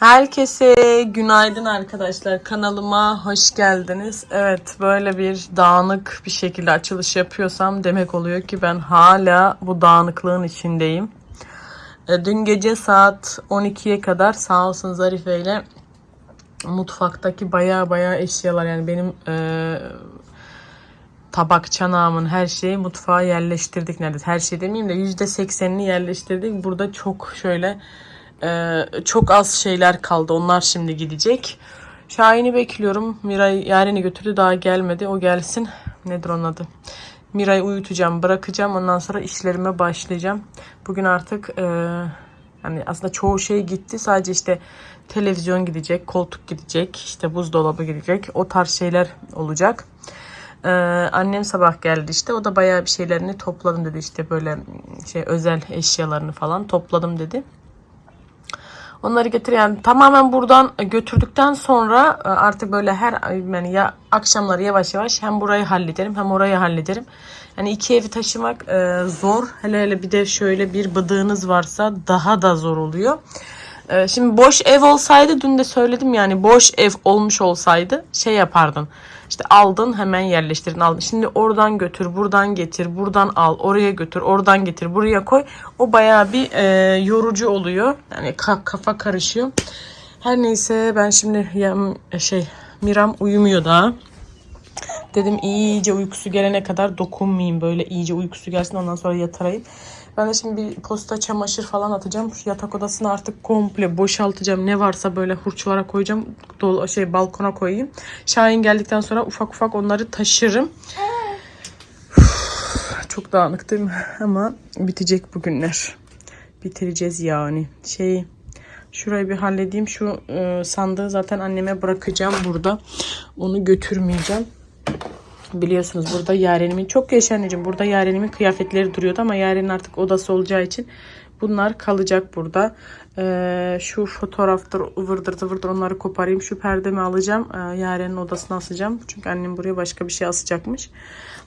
Herkese günaydın arkadaşlar. Kanalıma hoş geldiniz. Evet böyle bir dağınık bir şekilde açılış yapıyorsam demek oluyor ki ben hala bu dağınıklığın içindeyim. E, Dün gece saat 12'ye kadar sağ olsun Zarife ile mutfaktaki baya baya eşyalar yani benim e, tabak çanağımın her şeyi mutfağa yerleştirdik neredeyse. Her şey demeyeyim de yüzde seksenini yerleştirdik. Burada çok şöyle e, çok az şeyler kaldı. Onlar şimdi gidecek. Şahin'i bekliyorum. Miray Yaren'i götürdü daha gelmedi. O gelsin. Nedir onun adı? Miray'ı uyutacağım, bırakacağım. Ondan sonra işlerime başlayacağım. Bugün artık e, yani aslında çoğu şey gitti. Sadece işte televizyon gidecek, koltuk gidecek, işte buzdolabı gidecek. O tarz şeyler olacak. Ee, annem sabah geldi işte. O da bayağı bir şeylerini topladım dedi. işte böyle şey özel eşyalarını falan topladım dedi. Onları getir yani tamamen buradan götürdükten sonra e, artık böyle her yani ya akşamları yavaş yavaş hem burayı hallederim hem orayı hallederim. Yani iki evi taşımak e, zor. Hele hele bir de şöyle bir bıdığınız varsa daha da zor oluyor. E, Şimdi boş ev olsaydı dün de söyledim yani boş ev olmuş olsaydı şey yapardın. İşte aldın hemen yerleştirdin aldın. Şimdi oradan götür, buradan getir, buradan al, oraya götür, oradan getir, buraya koy. O bayağı bir e, yorucu oluyor. Yani ka- kafa karışıyor. Her neyse ben şimdi ya, şey Miram uyumuyor daha. Dedim iyice uykusu gelene kadar dokunmayayım. Böyle iyice uykusu gelsin ondan sonra yatarayım. Ben de şimdi bir posta çamaşır falan atacağım. Şu yatak odasını artık komple boşaltacağım. Ne varsa böyle hurçlara koyacağım. Dolu, şey balkona koyayım. Şahin geldikten sonra ufak ufak onları taşırım. Çok dağınık değil mi? Ama bitecek bugünler. Bitireceğiz yani. Şey Şurayı bir halledeyim. Şu e, sandığı zaten anneme bırakacağım burada. Onu götürmeyeceğim. Biliyorsunuz burada Yaren'imin çok yaşa anneciğim. Burada Yaren'imin kıyafetleri duruyordu ama Yaren'in artık odası olacağı için bunlar kalacak burada. Ee, şu fotoğraftır ıvırdır zıvırdır onları koparayım. Şu perdemi alacağım. Ee, Yaren'in odasına asacağım. Çünkü annem buraya başka bir şey asacakmış.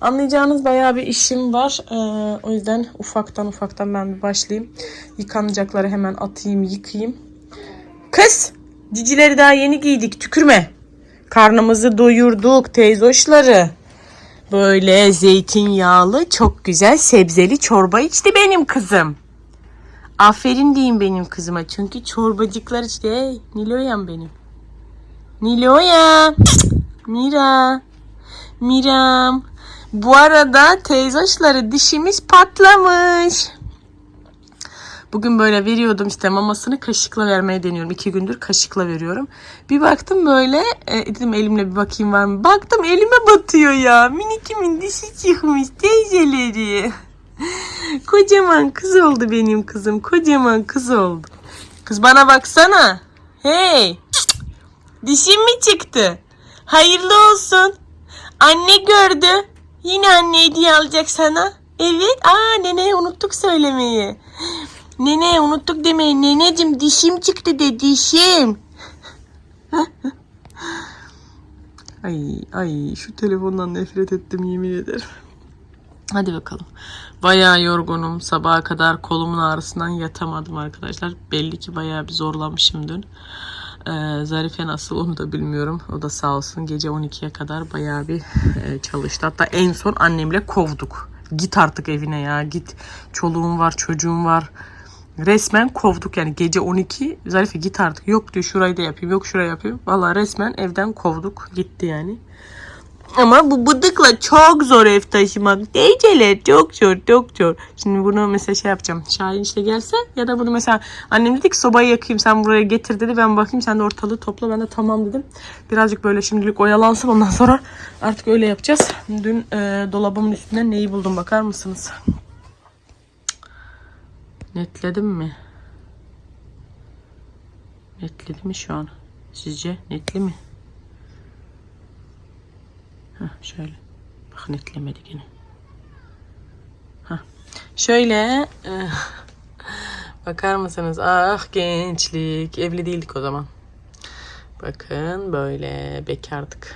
Anlayacağınız bayağı bir işim var. Ee, o yüzden ufaktan ufaktan ben bir başlayayım. Yıkanacakları hemen atayım yıkayayım. Kız! Cicileri daha yeni giydik. Tükürme. Karnımızı doyurduk teyzoşları. Böyle zeytinyağlı çok güzel sebzeli çorba içti benim kızım. Aferin diyeyim benim kızıma. Çünkü çorbacıklar işte. Hey, Niloya'm benim. Niloya. Mira. Miram. Bu arada teyzoşları dişimiz patlamış. Bugün böyle veriyordum işte mamasını kaşıkla vermeye deniyorum. İki gündür kaşıkla veriyorum. Bir baktım böyle e, dedim elimle bir bakayım var mı? Baktım elime batıyor ya. Minicimin dişi çıkmış teyzeleri. Kocaman kız oldu benim kızım. Kocaman kız oldu. Kız bana baksana. Hey. Dişim mi çıktı? Hayırlı olsun. Anne gördü. Yine anne hediye alacak sana. Evet. Aa nene unuttuk söylemeyi. Nene unuttuk demeyi. Neneciğim dişim çıktı de dişim. ay ay şu telefondan nefret ettim yemin ederim. Hadi bakalım. Bayağı yorgunum. Sabaha kadar kolumun ağrısından yatamadım arkadaşlar. Belli ki bayağı bir zorlamışım dün. Ee, Zarife nasıl onu da bilmiyorum. O da sağ olsun gece 12'ye kadar bayağı bir e, çalıştı. Hatta en son annemle kovduk. Git artık evine ya git. Çoluğum var çocuğum var. Resmen kovduk yani gece 12 Zarife git artık. Yok diyor şurayı da yapayım yok şurayı yapayım. Valla resmen evden kovduk gitti yani. Ama bu bıdıkla çok zor ev taşımak. Teyzeler çok zor çok zor. Şimdi bunu mesela şey yapacağım. Şahin işte gelse ya da bunu mesela annem dedi ki sobayı yakayım sen buraya getir dedi. Ben bakayım sen de ortalığı topla. Ben de tamam dedim. Birazcık böyle şimdilik oyalansın ondan sonra artık öyle yapacağız. Dün e, dolabımın üstünden neyi buldum bakar mısınız? Netledim mi? Netledi mi şu an? Sizce netli mi? Heh, şöyle. Bak netlemedi gene. Heh. Şöyle. eh, bakar mısınız? Ah gençlik. Evli değildik o zaman. Bakın böyle bekardık.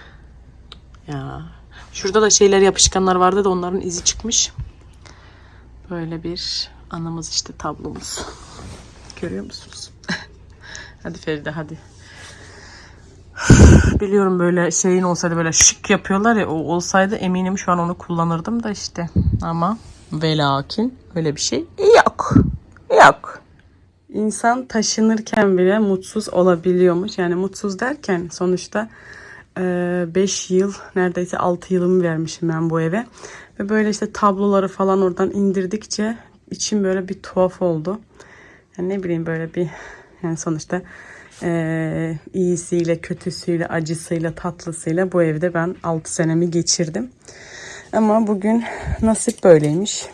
Ya. Şurada da şeyler yapışkanlar vardı da onların izi çıkmış. Böyle bir anamız işte tablomuz. Görüyor musunuz? Hadi Feride hadi. Biliyorum böyle şeyin olsaydı böyle şık yapıyorlar ya o olsaydı eminim şu an onu kullanırdım da işte. Ama ve lakin öyle bir şey yok. Yok. İnsan taşınırken bile mutsuz olabiliyormuş. Yani mutsuz derken sonuçta 5 yıl neredeyse 6 yılımı vermişim ben bu eve. Ve böyle işte tabloları falan oradan indirdikçe içim böyle bir tuhaf oldu. Yani ne bileyim böyle bir yani sonuçta eee, iyisiyle, kötüsüyle, acısıyla, tatlısıyla bu evde ben 6 senemi geçirdim. Ama bugün nasip böyleymiş.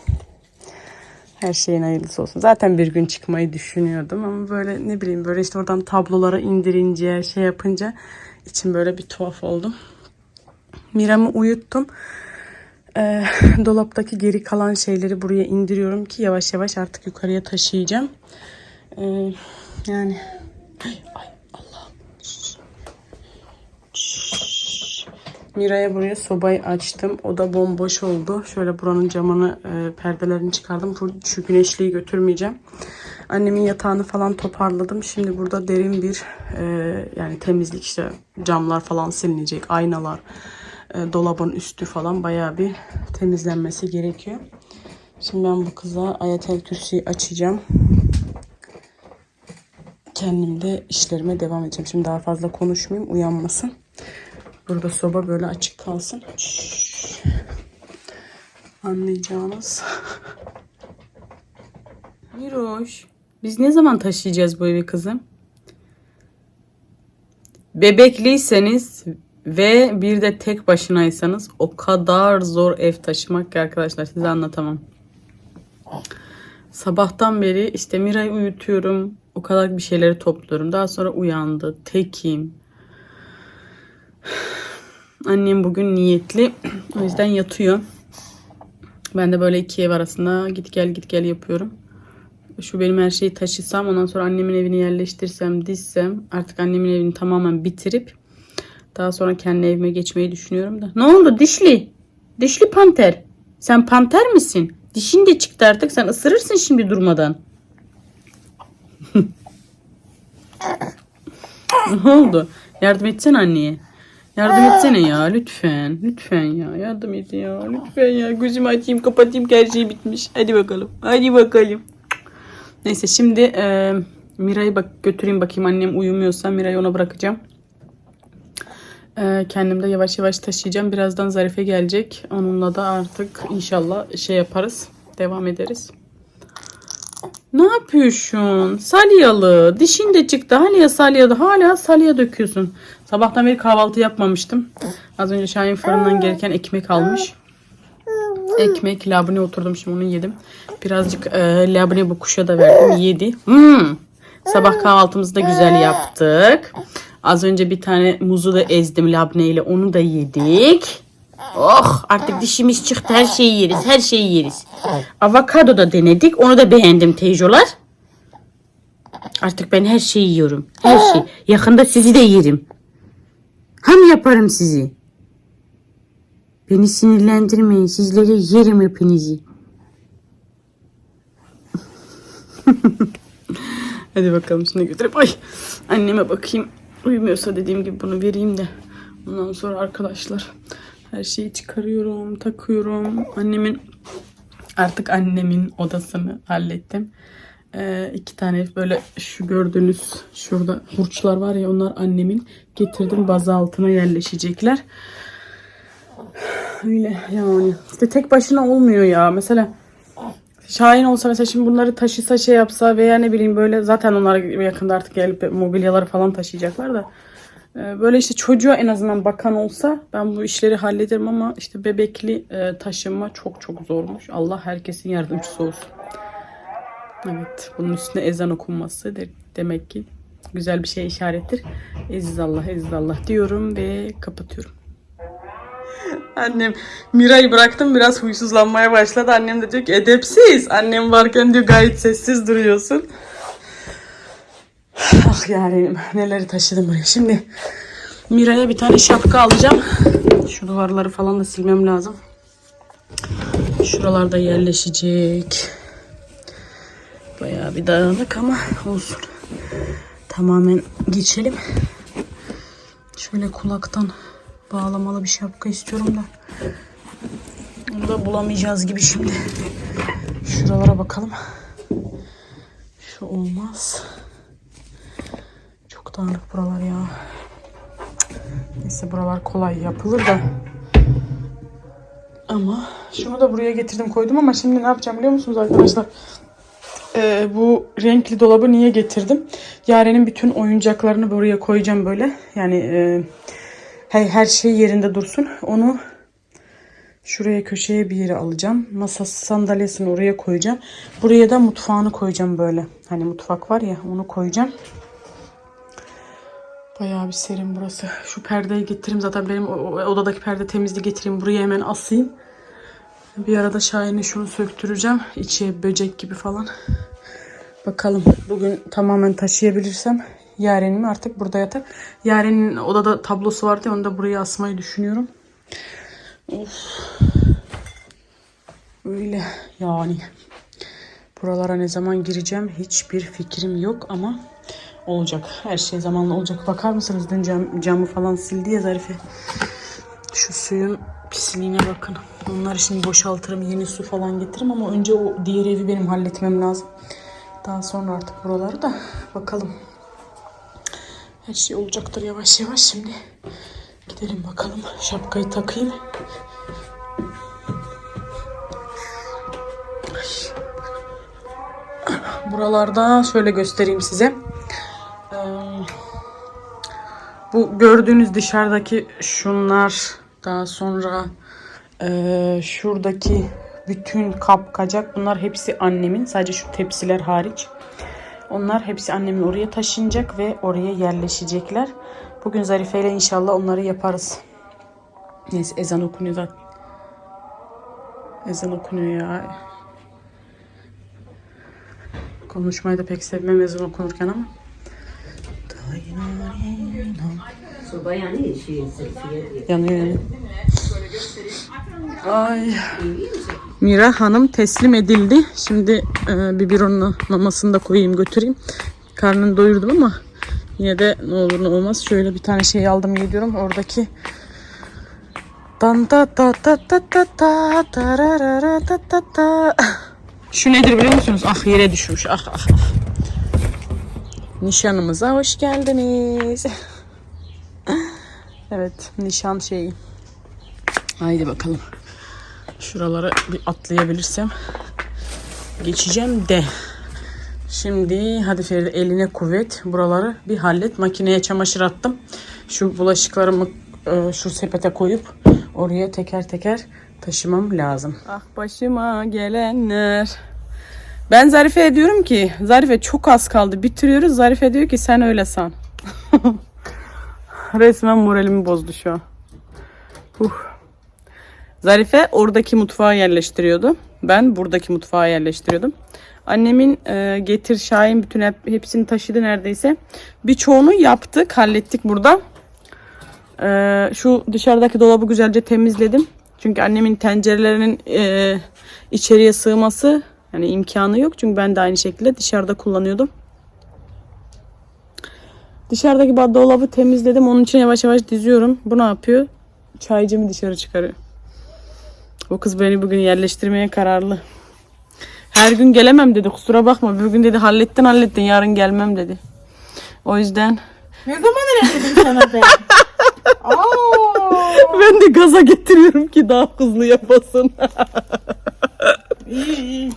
Her şeyin hayırlısı olsun. Zaten bir gün çıkmayı düşünüyordum ama böyle ne bileyim böyle işte oradan tablolara indirince şey yapınca içim böyle bir tuhaf oldu. Miram'ı uyuttum. Ee, dolaptaki geri kalan şeyleri buraya indiriyorum ki yavaş yavaş artık yukarıya taşıyacağım. Ee, yani ay, ay Allah. Mira'ya buraya sobayı açtım. O da bomboş oldu. Şöyle buranın camını, e, perdelerini çıkardım. Şu güneşliği götürmeyeceğim. Annemin yatağını falan toparladım. Şimdi burada derin bir e, yani temizlik işte camlar falan silinecek, aynalar, e, dolabın üstü falan bayağı bir temizlenmesi gerekiyor. Şimdi ben bu kıza Ayatel Kürsi'yi açacağım. Kendim de işlerime devam edeceğim. Şimdi daha fazla konuşmayayım, uyanmasın. Burada soba böyle açık kalsın. Şşş. Anlayacağınız. Miroş, biz ne zaman taşıyacağız bu evi kızım? Bebekliyseniz ve bir de tek başınaysanız o kadar zor ev taşımak ki arkadaşlar size anlatamam. Sabahtan beri işte Mira'yı uyutuyorum. O kadar bir şeyleri topluyorum. Daha sonra uyandı. Tekim. Annem bugün niyetli. O yüzden yatıyor. Ben de böyle iki ev arasında git gel git gel yapıyorum. Şu benim her şeyi taşısam ondan sonra annemin evini yerleştirsem dizsem artık annemin evini tamamen bitirip daha sonra kendi evime geçmeyi düşünüyorum da. Ne oldu dişli? Dişli panter. Sen panter misin? Dişin de çıktı artık. Sen ısırırsın şimdi durmadan. ne oldu? Yardım etsene anneye. Yardım etsene ya lütfen. Lütfen ya. Yardım et ya. Lütfen ya. Gözümü açayım kapatayım her şey bitmiş. Hadi bakalım. Hadi bakalım. Neyse şimdi e, Mira'yı bak götüreyim bakayım annem uyumuyorsa Mira'yı ona bırakacağım. E, kendim de yavaş yavaş taşıyacağım. Birazdan Zarife gelecek. Onunla da artık inşallah şey yaparız. Devam ederiz. Ne yapıyorsun? Salyalı. Dişin de çıktı. Hala salyalı. Hala salya döküyorsun. Sabahtan beri kahvaltı yapmamıştım. Az önce Şahin fırından gereken ekmek almış. Ekmek, labne oturdum şimdi onu yedim. Birazcık e, labne bu kuşa da verdim. Yedi. Hmm. Sabah kahvaltımızı da güzel yaptık. Az önce bir tane muzu da ezdim labne ile. Onu da yedik. Oh artık dişimiz çıktı. Her şeyi yeriz. Her şeyi yeriz. Avokado da denedik. Onu da beğendim teyzolar. Artık ben her şeyi yiyorum. Her şey. Yakında sizi de yerim. Ham yaparım sizi. Beni sinirlendirmeyin. Sizleri yerim hepinizi. Hadi bakalım şimdi götürüp ay anneme bakayım. Uyumuyorsa dediğim gibi bunu vereyim de. Ondan sonra arkadaşlar her şeyi çıkarıyorum, takıyorum. Annemin artık annemin odasını hallettim. Ee, iki tane böyle şu gördüğünüz şurada hurçlar var ya onlar annemin getirdim bazı altına yerleşecekler. Öyle yani. İşte tek başına olmuyor ya. Mesela Şahin olsa mesela şimdi bunları taşısa şey yapsa veya ne bileyim böyle zaten onlar yakında artık gelip mobilyaları falan taşıyacaklar da e, böyle işte çocuğa en azından bakan olsa ben bu işleri hallederim ama işte bebekli e, taşıma çok çok zormuş. Allah herkesin yardımcısı olsun. Evet bunun üstüne ezan okunması de, demek ki güzel bir şey işarettir. Eziz Allah eziz Allah diyorum ve kapatıyorum. Annem Mira'yı bıraktım biraz huysuzlanmaya başladı. Annem de diyor ki edepsiz. Annem varken diyor gayet sessiz duruyorsun. Ah yarenim neleri taşıdım buraya. Şimdi Mira'ya bir tane şapka alacağım. Şu duvarları falan da silmem lazım. Şuralarda yerleşecek. Bayağı bir dağınık ama olsun. tamamen geçelim. Şöyle kulaktan bağlamalı bir şapka istiyorum da. Onu da bulamayacağız gibi şimdi. Şuralara bakalım. Şu olmaz. Çok dağınık buralar ya. Neyse buralar kolay yapılır da. Ama şunu da buraya getirdim koydum ama şimdi ne yapacağım biliyor musunuz arkadaşlar? Ee, bu renkli dolabı niye getirdim? Yaren'in bütün oyuncaklarını buraya koyacağım böyle. Yani e, her, her şey yerinde dursun. Onu şuraya köşeye bir yere alacağım. Masası sandalyesini oraya koyacağım. Buraya da mutfağını koyacağım böyle. Hani mutfak var ya onu koyacağım. Bayağı bir serin burası. Şu perdeyi getireyim zaten benim odadaki perde temizli getireyim. Buraya hemen asayım. Bir arada Şahin'e şunu söktüreceğim. İçi böcek gibi falan. Bakalım bugün tamamen taşıyabilirsem Yaren'imi artık burada yatar. Yaren'in odada tablosu vardı ya onu da buraya asmayı düşünüyorum. Of. Öyle yani. Buralara ne zaman gireceğim hiçbir fikrim yok ama olacak. Her şey zamanla olacak. Bakar mısınız dün cam, camı falan sildi ya Zarife. Şu suyun pisliğine bakın. Onları şimdi boşaltırım. Yeni su falan getiririm ama önce o diğer evi benim halletmem lazım. Daha sonra artık buraları da bakalım. Her şey olacaktır yavaş yavaş şimdi. Gidelim bakalım. Şapkayı takayım. Ay. Buralarda şöyle göstereyim size. Ee, bu gördüğünüz dışarıdaki şunlar daha sonra eee, şuradaki bütün kapkacak bunlar hepsi annemin sadece şu tepsiler hariç. Onlar hepsi annemin oraya taşınacak ve oraya yerleşecekler. Bugün Zarife ile inşallah onları yaparız. Neyse ezan okunuyor zaten. Ezan okunuyor ya. Konuşmayı da pek sevmem ezan okunurken ama. Soba yani şey. Yanıyor yanıyor. Ay. Mira Hanım teslim edildi. Şimdi e, biberonla mamasını da koyayım götüreyim. Karnını doyurdum ama yine de ne olur ne olmaz. Şöyle bir tane şey aldım geliyorum. Oradaki. Şu nedir biliyor musunuz? Ah yere düşmüş. Ah ah. ah. Nişanımıza hoş geldiniz. Evet, nişan şeyi. Haydi bakalım. Şuralara bir atlayabilirsem geçeceğim de. Şimdi hadi Feride eline kuvvet. Buraları bir hallet. Makineye çamaşır attım. Şu bulaşıklarımı e, şu sepete koyup oraya teker teker taşımam lazım. Ah başıma gelenler. Ben Zarife diyorum ki Zarife çok az kaldı bitiriyoruz. Zarife diyor ki sen öyle san. Resmen moralimi bozdu şu an. Huh. Zarife oradaki mutfağa yerleştiriyordu. Ben buradaki mutfağa yerleştiriyordum. Annemin e, getir Şahin bütün hep, hepsini taşıdı neredeyse. Birçoğunu yaptık, hallettik burada. E, şu dışarıdaki dolabı güzelce temizledim. Çünkü annemin tencerelerinin e, içeriye sığması yani imkanı yok. Çünkü ben de aynı şekilde dışarıda kullanıyordum. Dışarıdaki dolabı temizledim. Onun için yavaş yavaş diziyorum. Bu ne yapıyor? Çaycımı dışarı çıkarıyor. O kız beni bugün yerleştirmeye kararlı. Her gün gelemem dedi. Kusura bakma. Bir gün dedi hallettin hallettin. Yarın gelmem dedi. O yüzden Ne zaman dedim sana ben? Ben de gaza getiriyorum ki daha hızlı yapasın. iyi iyi.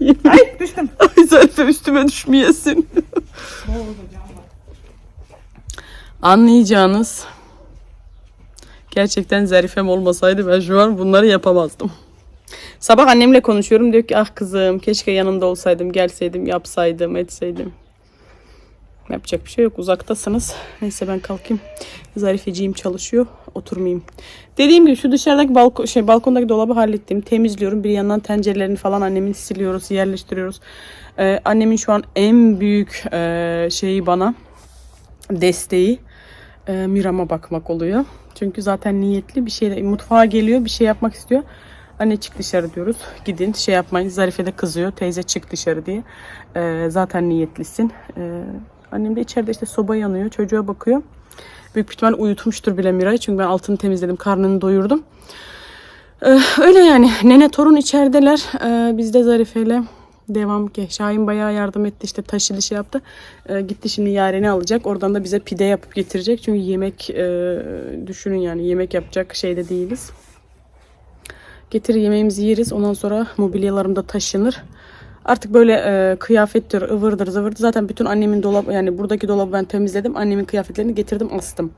Ay düştüm. Ay Zarife üstüme düşmeyesin. Anlayacağınız gerçekten Zarifem olmasaydı ben şu an bunları yapamazdım. Sabah annemle konuşuyorum diyor ki ah kızım keşke yanında olsaydım gelseydim yapsaydım etseydim. Yapacak bir şey yok uzaktasınız. Neyse ben kalkayım. Zarifeciğim çalışıyor oturmayayım. Dediğim gibi şu dışarıdaki balkon, şey, balkondaki dolabı hallettim. Temizliyorum. Bir yandan tencerelerini falan annemin siliyoruz, yerleştiriyoruz. Ee, annemin şu an en büyük e, şeyi bana desteği e, Miram'a bakmak oluyor. Çünkü zaten niyetli bir şey mutfağa geliyor bir şey yapmak istiyor. Anne çık dışarı diyoruz. Gidin şey yapmayın. Zarife de kızıyor. Teyze çık dışarı diye. E, zaten niyetlisin. E, Annem de içeride işte soba yanıyor. Çocuğa bakıyor. Büyük ihtimal uyutmuştur bile Miray. Çünkü ben altını temizledim. Karnını doyurdum. Ee, öyle yani. Nene torun içerideler. Ee, biz de Zarife'yle devam ki. Şahin bayağı yardım etti işte taşıdı şey yaptı. Ee, gitti şimdi Yaren'i alacak. Oradan da bize pide yapıp getirecek. Çünkü yemek e, düşünün yani yemek yapacak şeyde değiliz. Getir yemeğimizi yeriz. Ondan sonra mobilyalarım da taşınır. Artık böyle e, kıyafettir, ıvırdır, zıvırdır. Zaten bütün annemin dolabı yani buradaki dolabı ben temizledim. Annemin kıyafetlerini getirdim, astım.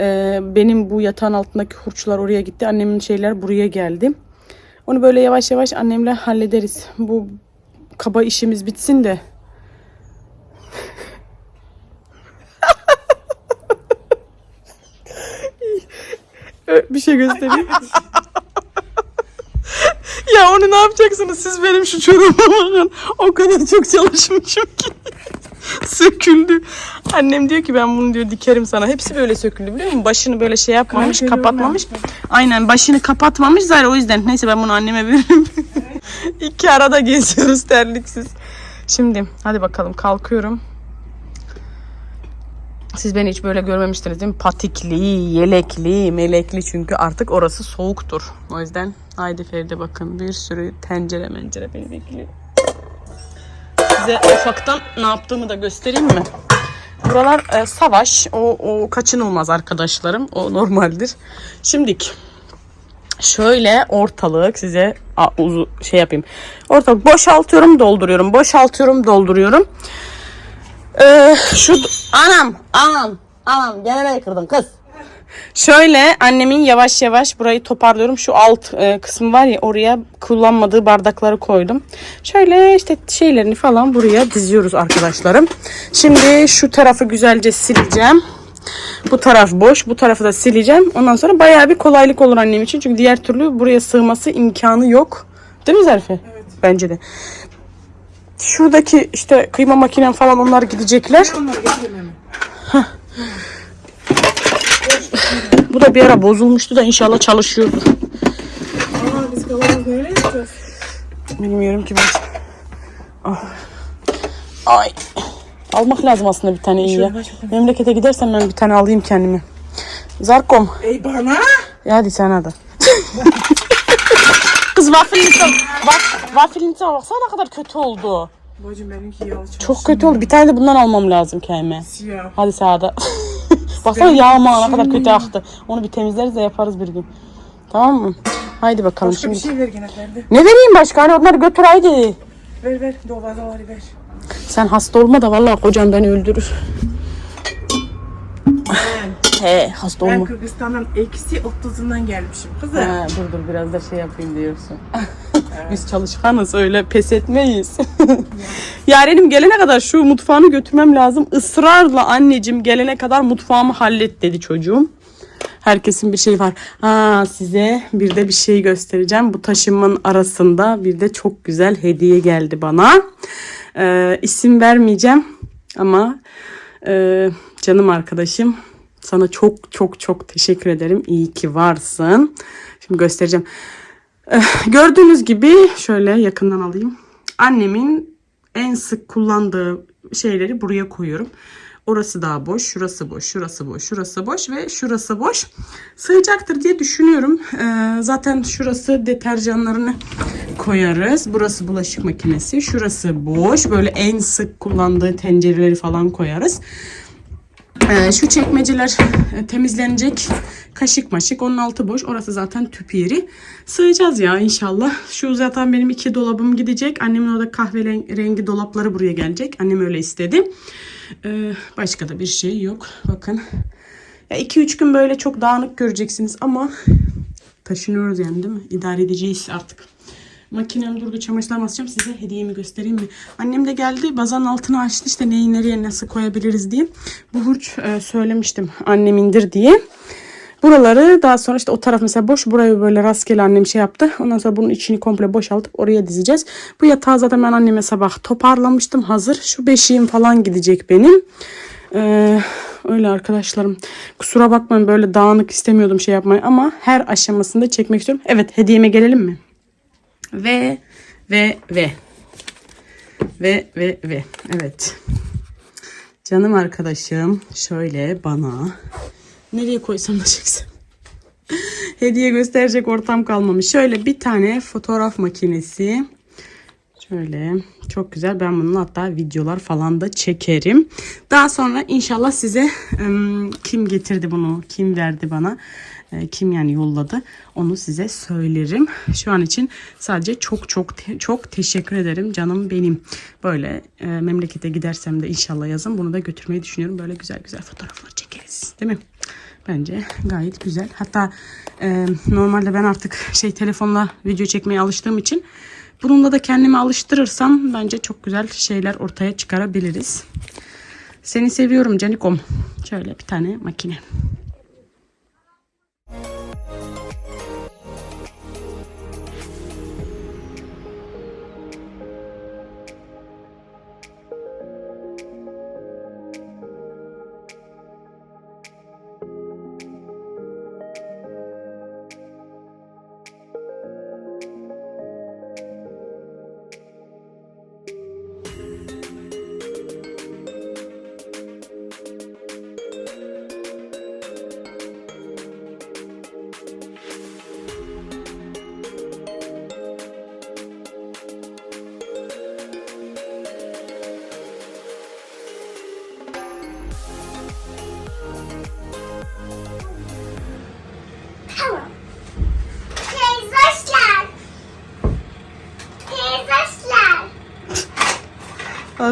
E, benim bu yatağın altındaki hurçlar oraya gitti. Annemin şeyler buraya geldi. Onu böyle yavaş yavaş annemle hallederiz. Bu kaba işimiz bitsin de. bir şey göstereyim. Ya onu ne yapacaksınız? Siz benim şu çorabıma bakın. O kadar çok çalışmışım ki. söküldü. Annem diyor ki ben bunu diyor dikerim sana. Hepsi böyle söküldü biliyor musun? Başını böyle şey yapmamış, kapatmamış. Aynen başını kapatmamış zaten o yüzden. Neyse ben bunu anneme veririm. İki arada geziyoruz terliksiz. Şimdi hadi bakalım kalkıyorum. Siz beni hiç böyle görmemiştiniz değil mi? Patikli, yelekli, melekli çünkü artık orası soğuktur. O yüzden haydi Feride bakın bir sürü tencere mencere beni bekliyor. Size ufaktan ne yaptığımı da göstereyim mi? Buralar e, savaş. O, o kaçınılmaz arkadaşlarım. O normaldir. Şimdik şöyle ortalık size a, uzu, şey yapayım. Ortalık boşaltıyorum, dolduruyorum. Boşaltıyorum, dolduruyorum. Ee, şu anam, anam, anam gene ne kırdın kız? Şöyle annemin yavaş yavaş burayı toparlıyorum. Şu alt e, kısmı var ya oraya kullanmadığı bardakları koydum. Şöyle işte şeylerini falan buraya diziyoruz arkadaşlarım. Şimdi şu tarafı güzelce sileceğim. Bu taraf boş. Bu tarafı da sileceğim. Ondan sonra bayağı bir kolaylık olur annem için. Çünkü diğer türlü buraya sığması imkanı yok. Değil mi Zarife? Evet. Bence de. Şuradaki işte kıyma makinem falan onlar gidecekler. Heh. Bu da bir ara bozulmuştu da inşallah çalışıyordur. Aa biz kavanoz nereye yapacağız? Bilmiyorum ki ben. Ah. Ay. Almak lazım aslında bir tane iyi ya. Memlekete gidersem ben bir tane alayım kendime. Zarkom. Ey bana. Ya hadi sana da. Kız waffle'in waf, waffle'in baksana ne kadar kötü oldu. Bacım benimki yağ çok. Kötü oldu. Bir tane de bundan almam lazım kendime. siyah. Hadi sağda. Baksana yağma ne kadar kötü aktı. Onu bir temizleriz de yaparız bir gün. Tamam mı? Haydi bakalım Başka şimdi. bir şey ver gene verdi. Ne vereyim başka? Hani onları götür haydi. Ver ver. Dovazaları ver. Sen hasta olma da vallahi kocan beni öldürür. He hasta Ben olma. Kırgızistan'dan eksi 30'undan gelmişim kızım. Ha, dur dur biraz da şey yapayım diyorsun. Biz çalışkanız öyle pes etmeyiz. Yarenim gelene kadar şu mutfağını götürmem lazım. Israrla anneciğim gelene kadar mutfağımı hallet dedi çocuğum. Herkesin bir şey var. Ha size bir de bir şey göstereceğim. Bu taşımın arasında bir de çok güzel hediye geldi bana. Ee, isim vermeyeceğim ama e, canım arkadaşım sana çok çok çok teşekkür ederim. İyi ki varsın. Şimdi göstereceğim. Eh, Gördüğünüz gibi şöyle yakından alayım. Annemin en sık kullandığı şeyleri buraya koyuyorum. Orası daha boş, şurası boş, şurası boş, şurası boş ve şurası boş. Sığacaktır diye düşünüyorum. Ee, zaten şurası deterjanlarını koyarız. Burası bulaşık makinesi. Şurası boş. Böyle en sık kullandığı tencereleri falan koyarız. Ee, şu çekmeceler e, temizlenecek. Kaşık maşık. Onun altı boş. Orası zaten tüp yeri. Sığacağız ya inşallah. Şu zaten benim iki dolabım gidecek. Annemin orada kahverengi dolapları buraya gelecek. Annem öyle istedi. Ee, başka da bir şey yok. Bakın. 2-3 gün böyle çok dağınık göreceksiniz ama taşınıyoruz yani değil mi? İdare edeceğiz artık. Makinem durdu çamaşırlar asacağım size hediyemi göstereyim mi? Annem de geldi bazanın altını açtı işte neyi nereye nasıl koyabiliriz diye. Bu hurç e, söylemiştim annemindir diye. Buraları daha sonra işte o taraf mesela boş. Burayı böyle rastgele annem şey yaptı. Ondan sonra bunun içini komple boşaltıp oraya dizeceğiz. Bu yatağı zaten ben anneme sabah toparlamıştım. Hazır. Şu beşiğim falan gidecek benim. Ee, öyle arkadaşlarım. Kusura bakmayın böyle dağınık istemiyordum şey yapmayı ama her aşamasında çekmek istiyorum. Evet hediyeme gelelim mi? Ve ve ve ve ve ve evet Canım arkadaşım şöyle bana nereye koysam da çeksem. Hediye gösterecek ortam kalmamış. Şöyle bir tane fotoğraf makinesi. Şöyle çok güzel. Ben bunun hatta videolar falan da çekerim. Daha sonra inşallah size kim getirdi bunu, kim verdi bana, kim yani yolladı onu size söylerim. Şu an için sadece çok çok te- çok teşekkür ederim canım benim. Böyle e, memlekete gidersem de inşallah yazın bunu da götürmeyi düşünüyorum. Böyle güzel güzel fotoğraflar çekeriz. Değil mi? Bence gayet güzel. Hatta e, normalde ben artık şey telefonla video çekmeye alıştığım için bununla da kendimi alıştırırsam bence çok güzel şeyler ortaya çıkarabiliriz. Seni seviyorum Canikom. Şöyle bir tane makine. thank you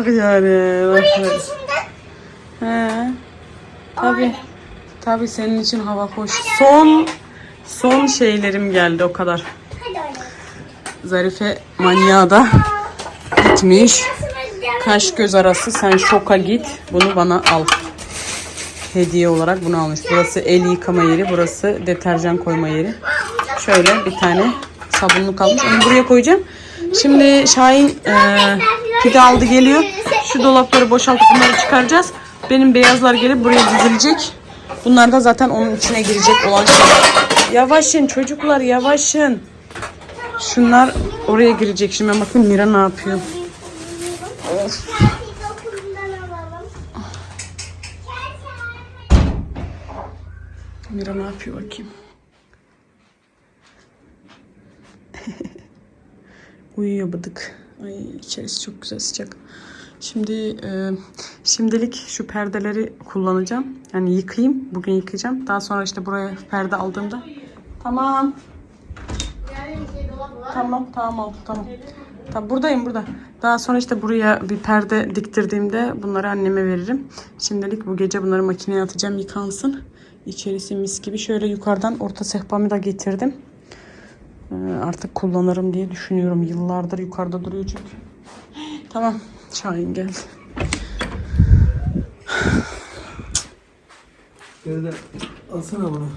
Ah yani. Buraya taşındık. He. Tabii. Tabii senin için hava hoş. Son son şeylerim geldi o kadar. Zarife manyağı da gitmiş. Kaş göz arası sen şoka git. Bunu bana al. Hediye olarak bunu almış. Burası el yıkama yeri. Burası deterjan koyma yeri. Şöyle bir tane sabunluk almış. Onu buraya koyacağım. Şimdi Şahin e, pide aldı geliyor. Şu dolapları boşaltıp bunları çıkaracağız. Benim beyazlar gelip buraya dizilecek. Bunlar da zaten onun içine girecek olan şeyler. Yavaşın çocuklar yavaşın. Şunlar oraya girecek. Şimdi ben bakayım Mira ne yapıyor. Mira ne yapıyor bakayım. Uyuyor bıdık. Ay içerisi çok güzel sıcak. Şimdi e, şimdilik şu perdeleri kullanacağım. Yani yıkayayım. Bugün yıkayacağım. Daha sonra işte buraya perde aldığımda. Tamam. Tamam tamam oldu tamam. Tamam buradayım burada. Daha sonra işte buraya bir perde diktirdiğimde bunları anneme veririm. Şimdilik bu gece bunları makineye atacağım yıkansın. İçerisi mis gibi. Şöyle yukarıdan orta sehpamı da getirdim. Ee, artık kullanırım diye düşünüyorum. Yıllardır yukarıda duruyor çünkü. Tamam. Şahin geldi. Geride alsana bunu.